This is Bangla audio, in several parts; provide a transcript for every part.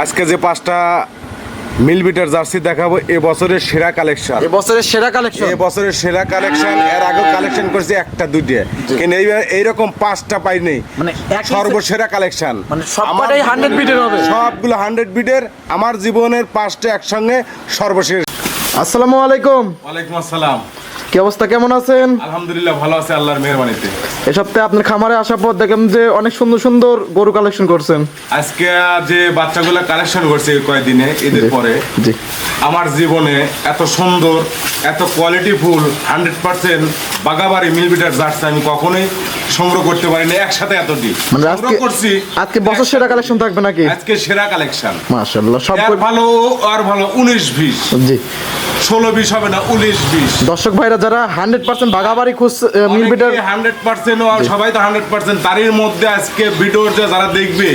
আজকে যে পাঁচটা মিলবিটার জার্সি দেখাবো এ বছরের সেরা কালেকশন। এবছরের সেরা কালেকশন? এ বছরের সেরা কালেকশন এর আগে কালেকশন করছি একটা দুইটা। কিন্তু এইবার এইরকম পাঁচটা পাই পাইনি। মানে সর্বসেরা কালেকশন। মানে সবকটাই 100 বিটের হবে? সবগুলো হান্ড্রেড বিটের আমার জীবনের পাঁচটা একসঙ্গে সর্বশেষ। আসসালামু আলাইকুম। ওয়ালাইকুম আসসালাম। কি অবস্থা কেমন আছেন? আলহামদুলিল্লাহ ভালো আছে আল্লাহর মেহরবানিতে। এই সপ্তাহে আপনার খামারে আসার পর দেখলাম যে অনেক সুন্দর সুন্দর গরু কালেকশন করছেন। আজকে যে বাচ্চাগুলো কালেকশন করছে কয়েকদিনে ঈদের পরে জি। আমার জীবনে এত সুন্দর এত quality full hundred percent Bagabari মিলবিটার jersey আমি কখনোই সংগ্রহ করতে পারিনি একসাথে এতটি। মানে আজকে করছি আজকে বছর সেরা কালেকশন থাকবে নাকি? আজকে সেরা কালেকশন মাশাআল্লাহ সব ভালো আর ভালো উনিশ বিশ। জি। ষোলো বিশ হবে না উনিশ বিশ। দর্শক ভাইরা যারা হান্ড্রেড পার্সেন্ট বাঘাবাড়ি খুঁজ মিল বিটার হান্ড্রেড পার্সেন্ট সবাই তো হান্ড্রেড পার্সেন্ট। তারই মধ্যে আজকে ভিডিও যারা দেখবে।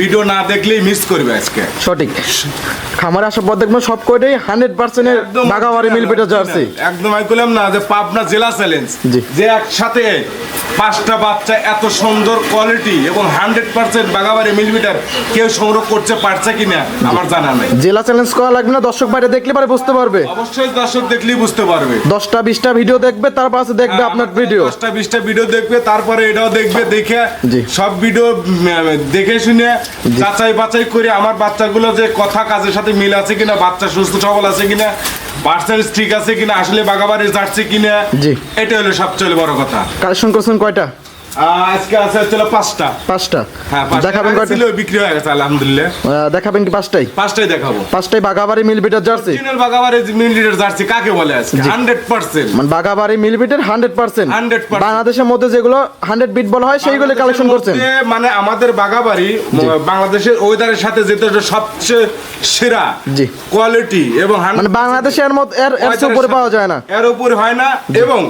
ভিডিও না দেখলেই মিস করবে আজকে। সঠিক। খামারে আসার পর দেখবেন সব কয়টাই হান্ড্রেড পার্সেন্টের বাগাবাড়ি মিল বিটার জার্সি। একদম আমি বললাম না যে পাবনা জেলা চ্যালেঞ্জ। যে একসাথে পাঁচটা বাচ্চা এত সুন্দর কোয়ালিটি এবং হান্ড্রেড পার্সেন্ট বাগাবাড়ি মিলিমিটার কেউ সংগ্রহ করতে পারছে কিনা আমার জানা নাই। জেলা চ্যালেঞ্জ করা লাগবে না দর্শক ভাইরা দেখলে পারে বুঝতে পারবে। অবশ্যই দর্শক দেখলেই বুঝতে পারবে। দশটা বিশটা ভিডিও দেখবে তারপর আছে দেখবে আপনার ভিডিও দশটা বিশটা ভিডিও দেখবে তারপরে এটাও দেখবে দেখে। সব ভিডিও দেখে শুনে যাচাই বাছাই করে আমার বাচ্চাগুলো যে কথা কাজের সাথে মিল আছে কিনা বাচ্চা সুস্থ সবল আছে কিনা পার্সেন্টেজ ঠিক আছে কিনা আসলে বাগাবাড়ি যাচ্ছে কিনা। এটা হলো সবচেয়ে বড় কথা কালেকশন করছেন কয়টা আজকে আছে পাঁচটা। পাঁচটা? হ্যাঁ দেখাবেন কয়টা? ছিল, বিক্রি হয়ে গেছে আলহামদুলিল্লাহ। দেখাবেন কি পাঁচটাই? পাঁচটাই দেখাবো। পাঁচটাই Bagabari মিলবিটার jersey? Original Bagabari millilitre jersey কাকে বলে আজকে? Hundred percent. মানে বাগাবাড়ি হান্ড্রেড পার্সেন্ট। 100% বাংলাদেশের মধ্যে যেগুলো হান্ড্রেড বিট বলা হয় সেইগুলো কালেকশন করছেন? মানে আমাদের বাগাবাড়ি বাংলাদেশের ওয়েদারের সাথে যেটা সবচেয়ে সেরা জি। কোয়ালিটি এবং মানে বাংলাদেশের মধ্যে এর উপরে পাওয়া যায় না। এর উপরে হয় না এবং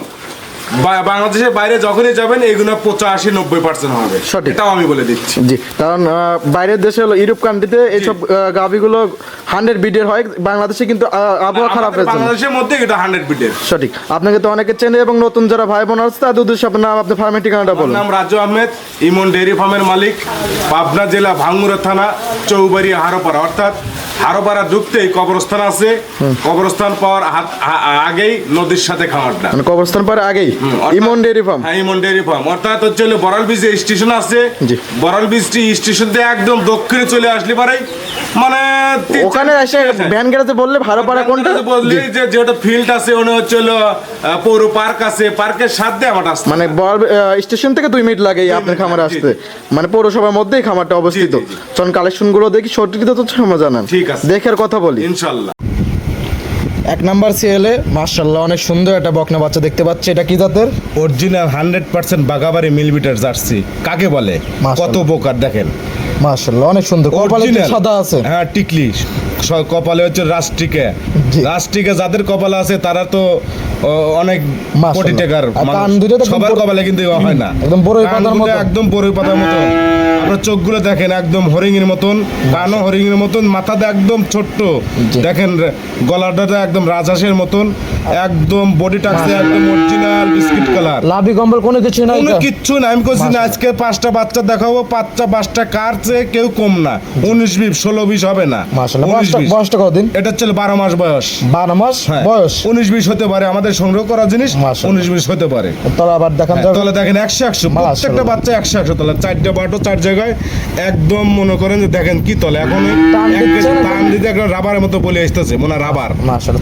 বাংলাদেশের বাইরে যখনই যাবেন এগুলো পঁচাশি নব্বই পার্সেন্ট হবে। সঠিক। এটাও আমি বলে দিচ্ছি। জি কারণ বাইরের দেশে হলো ইউরোপ কান্ট্রিতে এইসব গাভিগুলো হান্ড্রেড বিটের হয় বাংলাদেশে কিন্তু আবহাওয়া খারাপ হয়েছে বাংলাদেশের মধ্যে এটা হান্ড্রেড বিটের সঠিক। আপনাকে তো অনেকে চেনে এবং নতুন যারা ভাই বোন আছে তাদের উদ্দেশ্যে আপনার নাম আপনার ফার্মের ঠিকানাটা বলুন। নাম রাজু আহমেদ ইমন ডেয়ারি ফার্মের মালিক পাবনা জেলা ভাঙ্গুরা থানা চৌবাড়ি হারোপাড়া। অর্থাৎ হারোপাড়া ঢুকতেই কবরস্থান আছে। কবরস্থান পাওয়ার আগেই নদীর সাথে খামারটা মানে কবরস্থান পারে আগেই? Emon dairy farm? হ্যাঁ ইমন ডেয়ারি ফার্ম। অর্থাৎ হচ্ছে হলো বীজ স্টেশন আছে জি। বড়াল বীজ স্টেশন দিয়ে একদম দক্ষিণে চলে আসলে পারে। মানে ওখানে এসে ভ্যান গেড়াতে বললে ভাড়া পাড়া কোনটা? বললি যে যেটা ফিল্ড আছে ওখানে হচ্ছে হলো পৌর পার্ক আছে। পার্কের সাথে আমার রাস্তা মানে স্টেশন থেকে দুই মিনিট লাগে আপনার খামারে আসতে। মানে পৌরসভার মধ্যেই খামারটা অবস্থিত। জি, জি। চল কালেকশনগুলো দেখি সঠিক তো জানান। ঠিক আছে। দেখের কথা বলি। ইনশাল্লাহ এক নাম্বার সিএলে মার্শাল্লাহ অনেক সুন্দর একটা বকনা বাচ্চা দেখতে পাচ্ছি। এটা কি জাতের? Original hundred percent Bagabari millimetre jersey. কাকে বলে। কত বোকার দেখেন। মার্শাল্লাহ অনেক সুন্দর। কপালে সাদা আছে। হ্যাঁ টিকলি। কপালে হচ্ছে রাষ্ট্রিকে। রাষ্ট্রিকে যাদের কপালে আছে তারা তো অনেক কোটি টাকার সবার কপালে কিন্তু হয় না। একদম বড়ই পাতার মতো। একদম বড়ই পাতার মতো। আপনার চোখগুলো দেখেন একদম হরিং এর মতন কানও হরিং এর মতন মাথাটা একদম ছোট্ট। দেখেন গলাটা একদম রাজহাঁসের মতন। একদম বডি টাক্সে একদম অরিজিনাল বিস্কিট কালার লাভি কম্বল কোনো কিছু নাই কোনো তো? কিচ্ছু না আমি করছি না আজকে পাঁচটা বাচ্চা দেখাবো। পাঁচটা পাঁচটা কার চেয়ে কেউ কম না। উনিশ বিশ ষোলো বিশ হবে না। বয়সটা কতদিন? এটা হচ্ছে বারো মাস বয়স। বারো মাস হ্যাঁ। বয়স? উনিশ বিশ হতে পারে আমাদের সংগ্রহ করা জিনিস। উনিশ বিশ হতে পারে। তলা আবার দেখান যাবে। তাহলে দেখেন একশো একশো। প্রত্যেকটা বাচ্চা একশো একশো তলা চারটা বাটো চার জায়গায় একদম মনে করেন যে দেখেন কি তলে। এখন টান দিতে একটা রাবারের মতো বলে আসতেছে মনে হয় রাবার।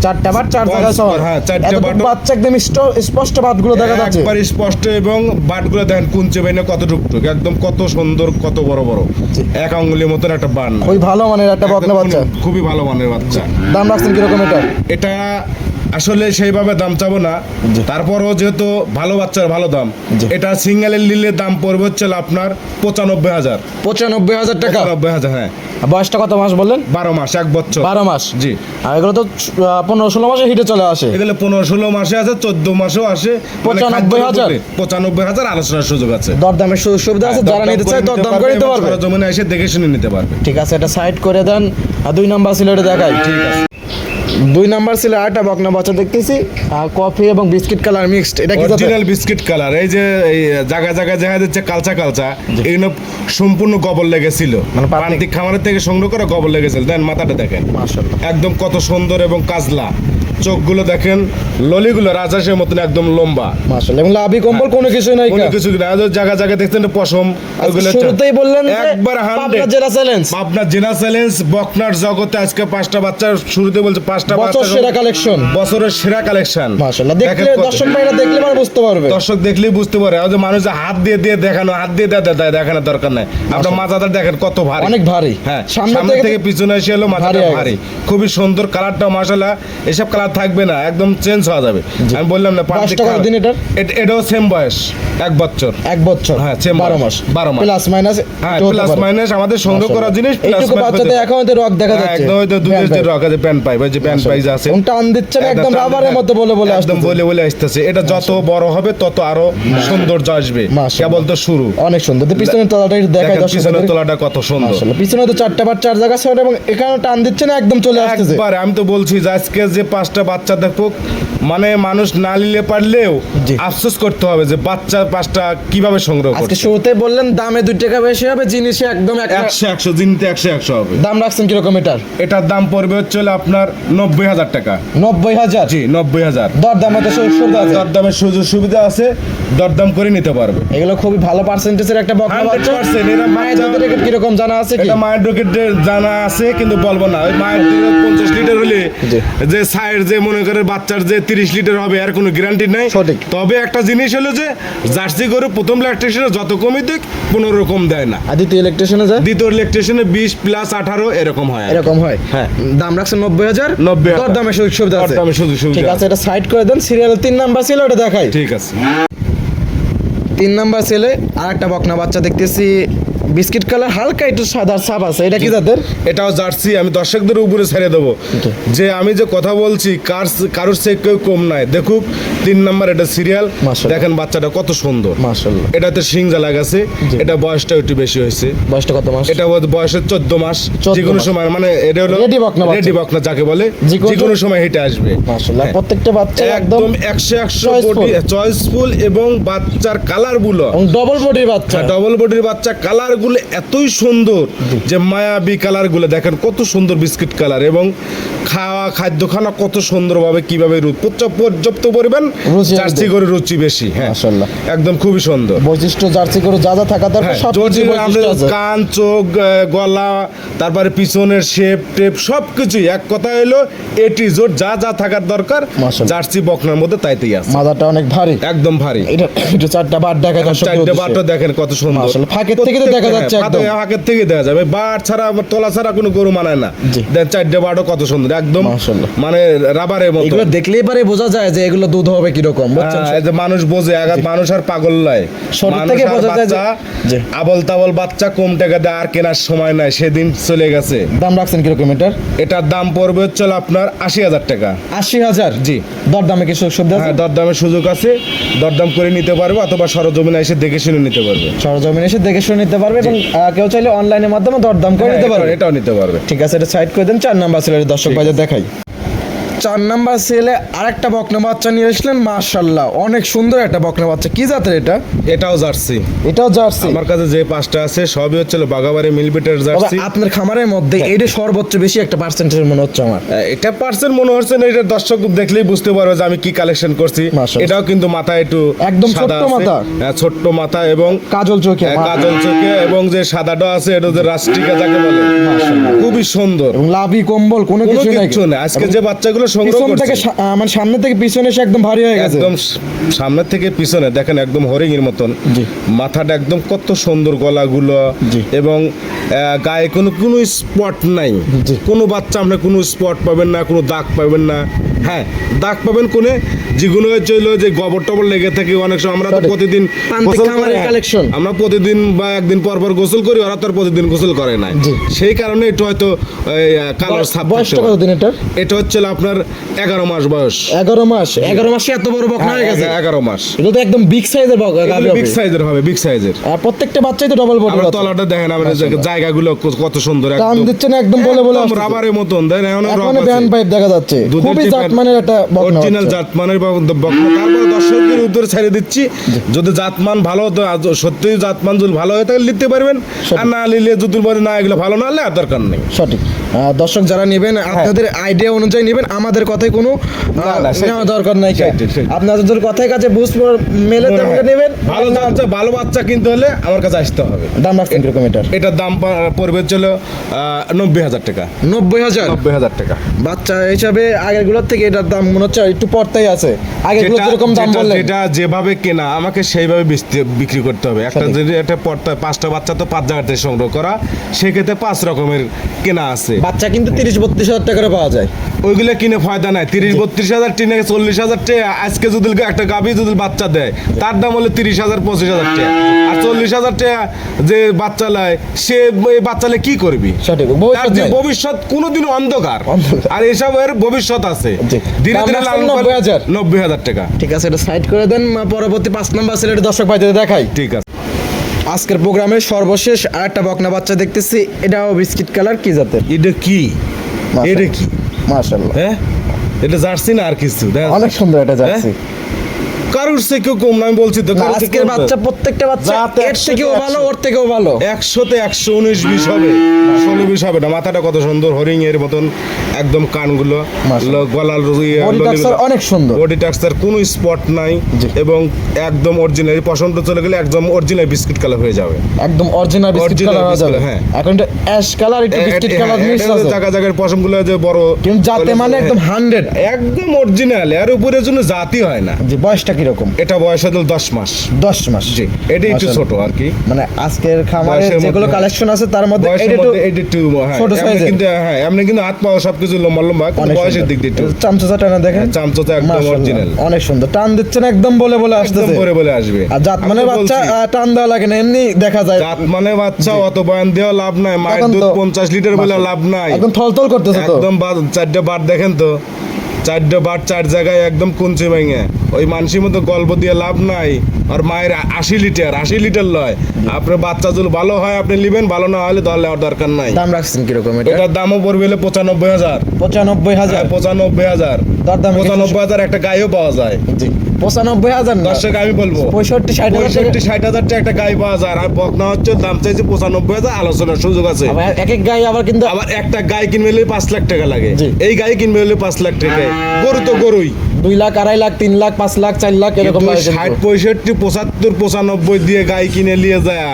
চারটা বার চার জায়গায় হ্যাঁ, চারটে বাটও- বাচ্চা একদম স্পষ্ট বাতগুলো দেখা যাচ্ছে। একবার স্পষ্ট এবং বাটগুলো দেখেন কুঞ্চে বাইনে কত টুকটুক একদম কত সুন্দর কত বড় বড়। এক আঙ্গুলের মতন একটা বান। ওই ভালো মানের একটা বকনা বাচ্চা? খুবই ভালো মানের বাচ্চা। দাম রাখছেন কীরকম এটা? এটা আসলে সেইভাবে দাম চাবো না। তারপরও যেহেতু ভালো বাচ্চার ভালো দাম। এটা সিঙ্গেলের নিলে দাম পড়বে হচ্ছে আপনার পঁচানব্বই হাজার। পঁচানব্বই হাজার টাকা? পঁচানব্বই হাজার হ্যাঁ। বয়সটা কত মাস বললেন? বারো মাস এক বছর। বারো মাস? জি। আর এগুলো তো পনেরো ষোলো মাসে হিটে চলে আসে। এগুলো পনেরো ষোলো মাসে আছে চোদ্দ মাসেও আসে। মানে 95,000? পঁচানব্বই হাজার আলোচনার সুযোগ আছে। দরদামের সুযোগ সুবিধা আছে? যারা নিতে চায় দরদাম করে নিতে পারবে। জমিনে এসে দেখে শুনে নিতে পারবে। ঠিক আছে এটা সাইড করে দেন। আর দুই নাম্বার ছিল এটা দেখাই। ঠিক আছে। দুই নাম্বার ছিল আরেকটা বকনা বাচ্চা দেখতেছি। কফি এবং বিস্কিট কালার মিক্সড। এটা কি? অরিজিনাল বিস্কিট কালার এই যে এই জায়গা জায়গা দেখা যাচ্ছে কালচা কালচা এগুলো সম্পূর্ণ গবর লেগেছিল। মানে প্রান্তিক খামারের থেকে সংগ্রহ করে গবর লেগেছিল দেন মাথাটা দেখেন। মাশাআল্লাহ। একদম কত সুন্দর এবং কাজলা। চোখগুলো দেখেন ললিগুলো রাজহাঁসের মতন একদম লম্বা। মাশাআল্লাহ এবং লাভি কম্বল কোনো কিছু নাই কোনো কিছু না জায়গা জায়গা দেখছেন পশম ওইগুলো শুরুতেই বললেন একবার পাবনা জেলা চ্যালেঞ্জ আপনার জেনা চ্যালেঞ্জ বকনার জগতে আজকে পাঁচটা বাচ্চা শুরুতে বলছে পাঁচটা বাচ্চা সেরা কালেকশন বছরের সেরা কালেকশন মাশাআল্লাহ দেখলে দর্শক ভাইরা দেখলে মানে বুঝতে পারবে। দর্শক দেখলেই বুঝতে পারে। যে মানুষ হাত দিয়ে দিয়ে দেখানো হাত দিয়ে দেয় দেখানোর দরকার নাই। আপনার মাথাটা দেখেন কত ভারী। অনেক ভারী। হ্যাঁ সামনে থেকে পিছনে এসে এলো মাথাটা ভারী খুবই সুন্দর কালারটা মাসালা এসব কালার থাকবে না একদম চেঞ্জ হওয়া যাবে। আমি বললাম না বয়সটা কতদিন এটার? এট- এটাও সেম বয়স এক বছর। এক বছর? হ্যাঁ, same বারো মাস। বারো মাস। প্লাস মাইনাস হ্যাঁ প্লাস মাইনাস আমাদের সংগ্রহ করা জিনিস বাচ্চাতে হতে- এখন হয়তো রক দেখা হ্যাঁ, যাচ্ছে। একদম ওই তো দুধের যে রক আছে প্যান্ট পাইপ যে প্যান্ট পাইপ আছে। টান দিচ্ছে না একদম রাবারের হ্যাঁ, মতো বলে বলে একদম বলে বলে আসতেছে। এটা যত বড় হবে তত আরও সৌন্দর্য আসবে। কেবল তো শুরু। অনেক সুন্দর। তো পিছনের তলাটা দেখাই দর্শক পিছনের তলাটা কত সুন্দর। পিছনে তো চারটা বার চার জায়গা আছে এবং এখানে টান দিচ্ছে না একদম চলে আসতেছে। একবার আমি তো বলছি যে আজকে যে পাঁচটা বাচ্চা দেখো মানে মানুষ না নিলে পারলেও আফসোস করতে হবে যে বাচ্চা পাঁচটা কীভাবে সংগ্রহ আজকে শুরুতে বললেন দামে দুই টাকা বেশি হবে জিনিসে একদম এক একশো একশো জিনিসতে একশো একশো হবে। দাম রাখছেন কীরকম এটার? এটার দাম পড়বে হচ্ছে আপনার নব্বই হাজার টাকা। নব্বই হাজার? জি নব্বই হাজার। দর দাম হয়তো সুবিধা আছে? দরদামের সুযোগ সুবিধা আছে দরদাম করে নিতে পারবে। এগুলো খুবই ভালো পার্সেন্টেজের একটা বকনা বাচ্চা। 100% এরা মায়ের দুধের রেট কীরকম জানা আছে কি? এটা মায়ের রকেটের জানা আছে কিন্তু বলব না। ওই মায়ের দুধ পঞ্চাশ লিটার হলে যে সাইড যে মনে করে বাচ্চার যে তিরিশ লিটার হবে আর কোনো গ্যারান্টি নাই। সঠিক। তবে একটা জিনিস হলো যে জার্সি গরু প্রথম ল্যাকটেশনে যত কমই দিক পনেরো রকম দেয় না। আর দ্বিতীয় ইলেকট্রিশিয়ানে যায়? দ্বিতীয় ল্যাকটেশনে বিশ প্লাস আঠারো এরকম হয় এরকম হয়। হ্যাঁ। দাম রাখছেন নব্বই হাজার? 90,000 দর দামে সুযোগ সুবিধা আছে। দরদামে সুযোগ সুবিধা ঠিক আছে এটা সাইড করে দেন সিরিয়াল তিন নাম্বার ছিল ওটা দেখাই। ঠিক আছে। তিন নাম্বার ছেলে আর একটা বকনা বাচ্চা দেখতেছি। বিস্কিট কালার হালকা একটু সাদা ছাপ আছে এটা কি জাতের? এটাও জার্সি আমি দর্শকদের উপরে ছেড়ে দেবো। যে আমি যে কথা বলছি কার কারোর সে কেউ কম নাই। দেখুক তিন নাম্বার এটা সিরিয়াল। দেখেন বাচ্চাটা কত সুন্দর। মাশাআল্লাহ। এটাতে শিং জ্বালা গেছে। এটা বয়সটা একটু বেশি হয়েছে। বয়সটা কত মাস? এটা বয়সের চোদ্দ মাস। 14 যে কোনো সময় মানে এটা হলো Ready বকনা রেডি বকনা যাকে বলে যে কোনো- সময় হেঁটে আসবে। মাশাআল্লাহ হ্যাঁ। প্রত্যেকটা বাচ্চা একদম একদম একশো একশো choiceful। বডি চয়েসফুল এবং বাচ্চার কালারগুলো। ডবল বডির বাচ্চা। ডবল বডির বাচ্চা কালার গুলো এতই সুন্দর যে মায়াবী কালারগুলো দেখেন কত সুন্দর বিস্কিট কালার এবং খাওয়া খাদ্য খানা কত সুন্দরভাবে কীভাবে পর্যাপ্ত পরিমাণ জার্সি করে রুচি বেশি হ্যাঁ। একদম খুবই সুন্দর। বৈশিষ্ট্য জার্সি করে যা যা থাকা দরকার হ্যাঁ, সব কান চোখ গলা তারপরে পিছনের শেপ টেপ সব কিছুই এক কথা হলো এটি জোর যা যা থাকার দরকার জার্সি বকনার মধ্যে তাইতেই আছে। মাথাটা অনেক ভারী। একদম ভারী। এটা চারটা বার দেখা দর্শকদের চারটে। বারটা দেখেন কত সুন্দর। ফাঁকের থেকে তো দেখা যাচ্ছে একদম। ফাঁকের থেকে দেখা যাবে। ছাড়া তলা ছাড়া কোনো গরু মানায় না। দেন চারটে কত সুন্দর একদম মানে রাবারের মতো। এগুলো দেখলেই পারে বোঝা যায় যে এগুলো দুধ হবে কীরকম হ্যাঁ, মানুষ বোঝে আঘাত মানুষ আর পাগল ছোট থেকে বোঝা যায় যে- আবল তাবল বাচ্চা কম টাকা দেয় আর কেনার সময় নাই সেদিন চলে গেছে। দাম রাখছেন কীরকম এটার? এটার দাম পড়বে হচ্ছে আপনার আশি হাজার টাকা। আশি হাজার? জি। দর দামে কি সুযোগ সুবিধা আছে? হ্যাঁ দরদামের সুযোগ আছে। দরদাম করে নিতে পারবে অথবা সরজমিনে এসে দেখে শুনে নিতে পারবে। সরজমিন এসে দেখে শুনে নিতে পারবে এবং কেউ চাইলে অনলাইনের মাধ্যমে দরদাম করে হ্যাঁ, নিতে পারবে। এটাও- নিতে পারবে। ঠিক আছে এটা সাইড করে দেন চার নাম্বার সেলের দর্শক ভাইদের দেখাই। চার নাম্বার সেলে আরেকটা বকনা বাচ্চা নিয়ে আসলেন মাশাল্লাহ অনেক সুন্দর একটা বকনা বাচ্চা। কি জাতের এটা? এটাও জার্সি। এটাও জার্সি? আমার কাছে যে পাঁচটা আছে সবই হচ্ছে হলো বাগাবাড়ি মিলবিটের জার্সি। আপনার খামারের মধ্যে এটা সর্বোচ্চ বেশি একটা পার্সেন্টেজ মনে হচ্ছে আমার। এটা পার্সেন্ট মনে হচ্ছে না এটা দর্শক দেখলেই বুঝতে পারবে যে আমি কি কালেকশন করছি। এটাও কিন্তু মাথা একটু একদম ছোট্ট মাথা। হ্যাঁ, ছোট্ট মাথা এবং কাজল চোখে। হ্যাঁ, কাজল চোখে এবং যে সাদাটা আছে এটা যে রাষ্ট্রিকা যাকে বলে। খুবই সুন্দর। এবং লাভি কম্বল কোনো কিছু নাই। আজকে যে বাচ্চাগুলো সংগ্রহ পিছন থেকে মানে সামনে থেকে পিছনে এসে একদম ভারী হয়ে গেছে একদম সামনে সামনের থেকে পিছনে দেখেন একদম হরিং এর মতন জি। মাথাটা একদম কত সুন্দর গলাগুলো জি। এবং গায়ে কোনো কোনো স্পট নাই। কোনো বাচ্চা আপনি কোনো স্পট পাবেন না কোনো দাগ পাবেন না হ্যাঁ দাগ পাবেন কোনে যেগুলো হচ্ছে হলো যে গোবর টবর লেগে থাকে অনেক সময় আমরা তো প্রতিদিন collection। আমরা প্রতিদিন বা একদিন পর পর গোসল করি ওরা তো প্রতিদিন গোসল করে না সেই কারণে একটু হয়তো কালার ছাপ বয়সটা কতদিন এটার? এটা হচ্ছে আপনার এগারো মাস বয়স। এগারো মাস। এগারো মাসে এত বড় বকনা হয়ে গেছে? হ্যাঁ, এগারো মাস। তো একদম বিগ সাইজের বিগ সাইজের হবে। বিগ সাইজের প্রত্যেকটা বাচ্চাই তো ডবল বডি তলাটা দেখেন আমাদের জায়গাগুলো কত সুন্দর টান দিচ্ছে না একদম বলে বলে। রাবারের মতন দেখেন এখন ব্যান্ড পাইপ দেখা যাচ্ছে। খুবই জাতমানের একটা অরিজিনাল জাতমানের বকনা। তারপর দর্শকদের উত্তর ছেড়ে দিচ্ছি। যদি জাতমান ভালো হতো সত্যি সত্যিই জাতমান যদি ভালো হয়ে তাহলে লিখতে পারবেন। আর না লিলে যদি বলে না এগুলো ভালো না হলে আর দরকার নেই। সঠিক। দর্শক যারা নেবেন আপনাদের আইডিয়া অনুযায়ী নেবেন আমাদের কথাই কোনো হ্যাঁ। নেওয়া দরকার নাই। আপনাদের কথায় কাছে বুঝ মেলে নেবেন। ভালো বাচ্চা ভালো বাচ্চা কিনতে হলে আমার কাছে আসতে হবে। দাম রাখছেন কীরকম এটার? এটার দাম পড়বে ছিল নব্বই হাজার টাকা। নব্বই হাজার? নব্বই হাজার টাকা। বাচ্চা হিসাবে আগেরগুলোর থেকে এটার দাম মনে হচ্ছে একটু পড়তেই আছে। যেটা- যেরকম দাম বললেন। যেটা যেভাবে কেনা আমাকে সেইভাবে বিক্রি করতে হবে। একটা যদি একটা পড়তে পাঁচটা বাচ্চা তো পাঁচ জায়গা থেকে সংগ্রহ করা সেক্ষেত্রে পাঁচ রকমের কেনা আছে। বাচ্চা কিন্তু তিরিশ বত্রিশ হাজার টাকার পাওয়া যায়। ওইগুলো কিনে ফায়দা নাই। তিরিশ বত্রিশ হাজার টিনে চল্লিশ হাজার টাকা আজকে যদি একটা গাভি যদি বাচ্চা দেয় তার দাম হলো তিরিশ হাজার পঁচিশ হাজার টাকা আর চল্লিশ হাজার টাকা যে বাচ্চা লায় সে এই বাচ্চালে কি করবি? সঠিক ভবিষ্যৎ যে ভবিষ্যৎ কোনোদিন অন্ধকার। আর এসবের ভবিষ্যৎ আছে। ধীরে ধীরে নব্বই হাজার। নব্বই হাজার টাকা। ঠিক আছে এটা সাইড করে দেন পরবর্তী পাঁচ নাম্বার সিলেট দর্শক ভাইদের দেখাই। ঠিক আছে। আজকের প্রোগ্রামে সর্বশেষ আরেকটা বকনা বাচ্চা দেখতেছি। এটাও বিস্কিট কালার কি জাতের? এটা কি? এটা কি? মাশাআল্লাহ। হ্যাঁ? এটা জার্সি না আর কিছু? দেখ অনেক সুন্দর এটা যাচ্ছে কারোর কেউ কম না আমি বলছি তো আজকের বাচ্চা প্রত্যেকটা বাচ্চা এর থেকেও ভালো ওর থেকেও ভালো। একশোতে একশো উনিশ বিশ হবে ষোলো বিশ হবে না। মাথাটা কত সুন্দর হরিং এর মতন একদম কানগুলো। মাশাআল্লাহ। ল- গলার Body texture অনেক সুন্দর। বডি টাক্সার কোনো স্পট নাই এবং একদম অরিজিনাল পছন্দ চলে গেলে একদম অরিজিনাল বিস্কিট কালার হয়ে যাবে। একদম অরিজিনাল বিস্কিট কালার হয়ে যাবে। হ্যাঁ। এখন এটা অ্যাশ কালার একটু বিস্কিট কালার হ্যাঁ, মিক্স আছে। জায়গা জায়গার পশমগুলো যে বড় কিন্তু মানে একদম হান্ড্রেড একদম অরিজিনাল এর উপরে জন্য জাতি হয় না। জি বয়সটা কীরকম এটা বয়স হলো দশ মাস। দশ মাস। জি এটা একটু ছোট আর কি। মানে আজকের খামারে যেগুলো কালেকশন আছে তার মধ্যে এটা একটু এটা একটু হ্যাঁ, ছোট size-এর। কিন্তু হ্যাঁ এমনি কিন্তু হাত পাওয়া সবকিছু লম্বা লম্বা বয়সের দিক দিয়ে একটু। টানা দেখেন? চামচোতে একদম অরিজিনাল অনেক সুন্দর। টান দিচ্ছেন একদম বলে বলে আসতেছে। করে বলে আসবে। আর জাত মানে বাচ্চা টান দেওয়া লাগে না এমনি দেখা যায়। জাত মানে বাচ্চা অত বয়ান দেওয়া লাভ নাই মায়ের দুধ তো, পঞ্চাশ লিটার বলে লাভ নাই। একদম থলথল করতেছে তো। একদম চারটে বার দেখেন তো। চারটে বার চার জায়গায় একদম কুঞ্চি ভেঙে। ওই মানুষের মতো গল্প দিয়ে লাভ নাই। আর মায়ের আশি লিটার আশি লিটার লয়। আপনার বাচ্চা যদি ভালো হয় আপনি নেবেন ভালো না হলে দল নেওয়ার দরকার নাই। দাম রাখছেন কীরকম এটা? এটার দামও পড়বে হলো পঁচানব্বই হাজার। পঁচানব্বই হাজার? হ্যাঁ, পঁচানব্বই হাজার। দরদাম কি- পঁচানব্বই হাজার একটা গায়েও পাওয়া যায়। জি পঁচানব্বই হাজার দর্শক আমি বলব পঁয়ষট্টি ষাট পঁয়ষট্টি ষাট হাজার টাকা একটা গায়ে পাওয়া যায়। আর বকনা হচ্ছে দাম চাইছে পঁচানব্বই হাজার আলোচনার সুযোগ আছে। এক এক গায়ে আবার কিন্তু আবার একটা গায়ে কিনবে হলে পাঁচ লাখ টাকা লাগে। এই গায়ে কিনবে হলে পাঁচ লাখ টাকা। গরু তো গরুই। দুই লাখ আড়াই লাখ তিন লাখ পাঁচ লাখ চার লাখ এরকম। ষাট পঁয়ষট্টি পঁচাত্তর পঁচানব্বই দিয়ে গাই কিনে নিয়ে যায়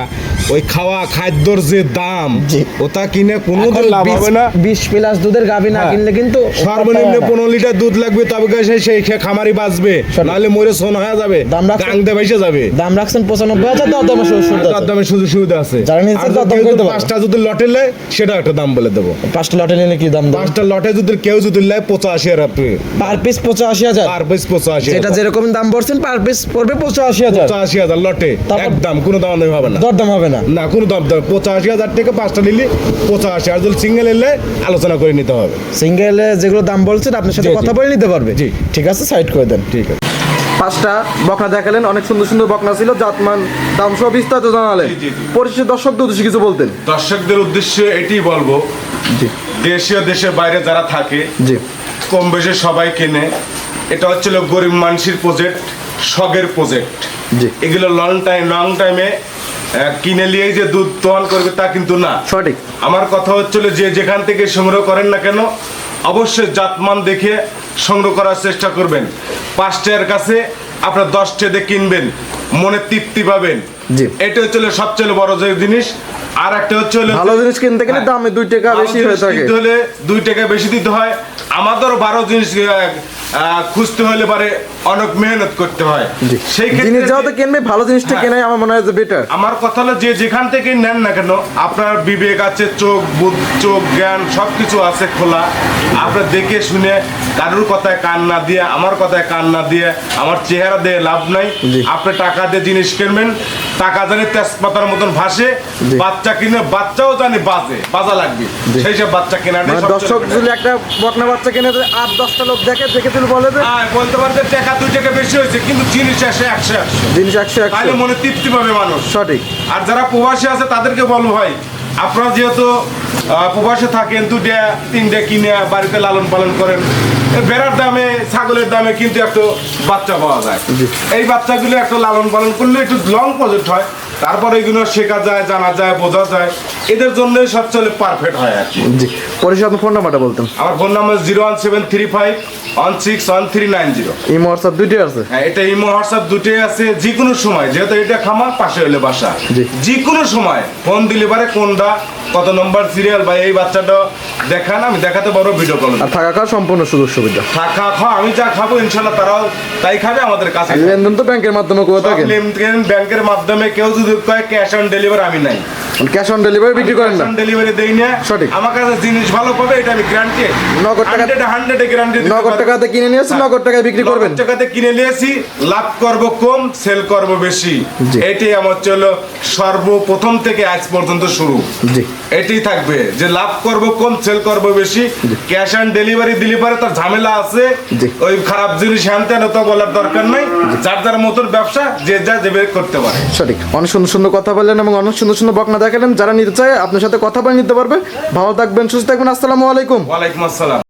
ওই খাওয়া খাদ্যর যে দাম ওটা কিনে কোনো লাভ বিশ- হবে না। বিশ প্লাস দুধের গাভি না হ্যাঁ। কিনলে কিন্তু সর্বনিম্ন পনেরো লিটার দুধ লাগবে তবে সেই সেই খামারি বাঁচবে। নাহলে মরে সোন হয়ে যাবে। দাম ভেসে যাবে। দাম রাখছেন পঁচানব্বই হাজার দর দাম। দামে সুযোগ সুবিধা আছে। যারা নিচ্ছে তার দাম। পাঁচটা যদি লটে নেয় সেটা একটা দাম বলে দেবো। পাঁচটা লটে নিলে কি দাম পাঁচটা লটে যদি কেউ যদি নেয় পঁচাশি হাজার পার পিস পঁচাশি হাজার? পার পিস পঁচাশি হাজার। যেরকম দাম বলছেন পার পিস পড়বে পঁচাশি হাজার। পঁচাশি হাজার লটে। একদম কোনো দাম হবে না। দরদাম হবে না। না কোনো দাম দেবে পঁচাশি হাজার থেকে পাঁচটা নিলে পঁচাশি আর যদি সিঙ্গেল এলে আলোচনা করে নিতে হবে। সিঙ্গেলে যেগুলো দাম বলছেন আপনার সাথে। কথা বলে নিতে পারবে। জি। ঠিক আছে সাইড করে দেন। ঠিক আছে। পাঁচটা বকনা দেখালেন অনেক সুন্দর সুন্দর বকনা ছিল জাতমান দাম সব বিস্তারিত জানালেন। জি। দর্শকদের উদ্দেশ্যে কিছু বলতেন। দর্শকদের উদ্দেশ্যে এটি বলব জি। দেশীয় দেশের বাইরে যারা থাকে জি। কম বেশি সবাই কেনে। এটা হচ্ছিল গরিব মানুষের প্রজেক্ট শখের প্রজেক্ট জি। এগুলো লং টাইম লং টাইমে কিনে নিয়ে যে দুধ তোয়ান করবে তা কিন্তু না। সঠিক। আমার কথা হচ্ছিল যে যেখান থেকে সংগ্রহ করেন না কেন অবশ্যই জাতমান দেখে সংগ্রহ করার চেষ্টা করবেন। পাঁচটার কাছে আপনার দশটাতে কিনবেন মনে তৃপ্তি পাবেন। এটা হচ্ছে সবচেয়ে বড় যে জিনিস। আর একটা হচ্ছে হলো ভালো জিনিস কিনতে গেলে। দামে দুই টাকা বেশি হয়ে থাকে। হলে দুই টাকা বেশি দিতে হয়। আমাদেরও বারো জিনিস খুঁজতে হলে পারে অনেক মেহনত করতে হয়। সেই জিনিস যেহেতু কিনবে ভালো জিনিসটা হ্যাঁ। কেনাই আমার মনে হয় যে বেটার আমার কথা হলো যে যেখান থেকে নেন না কেন আপনার বিবেক আছে চোখ বুধ চোখ জ্ঞান সবকিছু আছে খোলা। আপনার দেখে শুনে কারোর কথায় কান না দিয়ে আমার কথায় কান না দিয়ে আমার চেহারা দিয়ে লাভ নাই। আপনি টাকা দিয়ে জিনিস কিনবেন টাকা জানি তেজপাতার মতন ভাসে বাচ্চা কিনে বাচ্চাও জানি বাজে বাজা লাগবে। সেই সব বাচ্চা কেনাটাই মানে দর্শক যদি একটা বকনা বাচ্চা কিনে আট দশটা লোক দেখে দেখে তুলে বলে হ্যাঁ, বলতে পারতে টাকা দুই টাকা বেশি হয়েছে কিন্তু জিনিস আসে একশো একশো। জিনিস একশো তাহলে একশো মনে তৃপ্তি পাবে মানুষ। সঠিক। আর যারা প্রবাসী আছে তাদেরকে বলব ভাই আপনারা যেহেতু প্রবাসে থাকেন দুটা তিনটা কিনে বাড়িতে লালন পালন করেন বেড়ার দামে ছাগলের দামে কিন্তু একটু বাচ্চা পাওয়া যায়। এই বাচ্চাগুলো একটু লালন পালন করলে একটু লং প্রজেক্ট হয় তারপরে এগুলো শেখা যায় জানা যায় বোঝা যায় এদের জন্যই সবচেয়ে পারফেক্ট হয় আর কি। পরিষদ ফোন নাম্বারটা বলতাম আমার phone number zero one seven three five one six one three nine zero WhatsApp দুইটাই আছে? হ্যাঁ এটা ইমো হোয়াটসঅ্যাপ দুটোই আছে। যে কোনো সময় যেহেতু এটা খামার পাশে হলে বাসা। জি। যে কোনো সময় ফোন দিলে পারে কোনটা কত নম্বর সিরিয়াল বা এই বাচ্চাটা দেখান আমি দেখাতে পারব ভিডিও কল আর থাকা খাওয়ার সম্পূর্ণ সুযোগ সুবিধা। থাকা খাওয়া আমি যা খাব ইনশাল্লাহ তারাও তাই খাবে আমাদের কাছে লেনদেন তো ব্যাংকের মাধ্যমে করে থাকেন। লেনদেন ব্যাংকের মাধ্যমে কেউ যদি কয় ক্যাশ অন ডেলিভারি আমি নাই। ক্যাশ অন ডেলিভারি বিক্রি করেন না। ডেলিভারি দেই না। সঠিক। আমার কাছে জিনিস ভালো পাবে এটা আমি গ্যারান্টি নগদ টাকা- হান্ড্রেড হান্ড্রেড গ্যারান্টি নগদ টাকাতে কিনে নিয়ে এসে নগদ টাকায় বিক্রি করবেন। নগদ টাকাতে কিনে নিয়েছি লাভ করব কম সেল করব বেশি। এটাই আমার চলো সর্বপ্রথম থেকে আজ পর্যন্ত শুরু। জি। এটাই থাকবে যে লাভ করব কম সেল করব বেশি। ক্যাশ অন ডেলিভারি দিলে পারে তার ঝামেলা আছে। ওই খারাপ জিনিস হ্যানতে তো বলার দরকার নাই। যার যার মতন ব্যবসা যে যা যেভাবে করতে পারে। সঠিক। অনেক সুন্দর সুন্দর কথা বললেন এবং অনেক সুন্দর সুন্দর বকনা দেখালেন যারা নিতে চায়, আপনার সাথে কথা বলে নিতে পারবে। ভালো থাকবেন, সুস্থ থাকবেন, আসসালামু আলাইকুম। ওয়ালাইকুম আসসালাম।